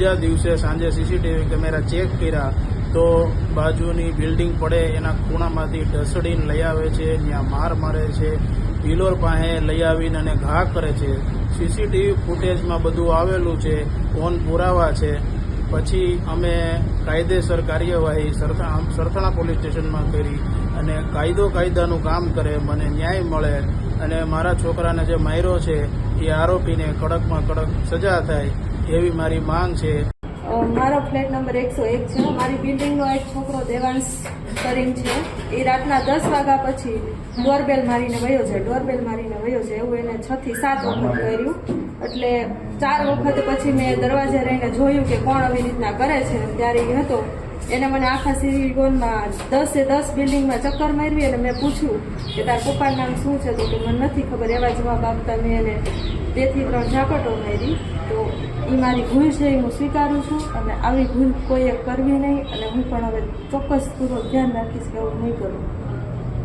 બીજા દિવસે સાંજે સીસીટીવી કેમેરા ચેક કર્યા તો બાજુની બિલ્ડિંગ પડે, એના ખૂણામાંથી ઢસડીને લઈ આવે છે, ત્યાં માર મારે છે પિલોર પાસે લઈ આવીને અને ઘા કરે છે. સીસીટીવી ફૂટેજમાં બધું આવેલું છે ફોન પુરાવા છે. પછી અમે કાયદેસર કાર્યવાહી સરથા સરથાણા પોલીસ સ્ટેશનમાં કરી અને કાયદો કાયદાનું કામ કરે, મને ન્યાય મળે અને મારા છોકરાને જે માર્યો છે, એ આરોપીને કડકમાં કડક સજા થાય. એવી મારી માંગ છે. મારો ફ્લેટ નંબર એકસો એક છે. મારી બિલ્ડિંગનો એક છોકરો દેવાંશ કરીને છે. એ રાતના દસ વાગ્યા પછી ડોરબેલ મારીને વયો છે ડોરબેલ મારીને વયો છે એવું એને છ થી સાત વખત કર્યું. એટલે ચાર વખત પછી મેં દરવાજે રહીને જોયું કે કોણ આવી રીતના કરે છે. ત્યારે એ હતો. એને મને આખા સિરિગોનમાં દસે દસ બિલ્ડિંગમાં ચક્કર મારવી અને મેં પૂછ્યું કે તાર પપ્પાનું નામ શું છે? તો કે મને નથી ખબર. એવા જવાબ આપતા મેં એને બેથી ત્રણ ઝાપટો મારી, તો એ મારી ભૂલ છે એ હું સ્વીકારું છું અને આવી ભૂલ કોઈએ કરવી નહીં અને હું પણ હવે ચોક્કસ પૂરો ધ્યાન રાખીશ કે એવું નહીં કરું.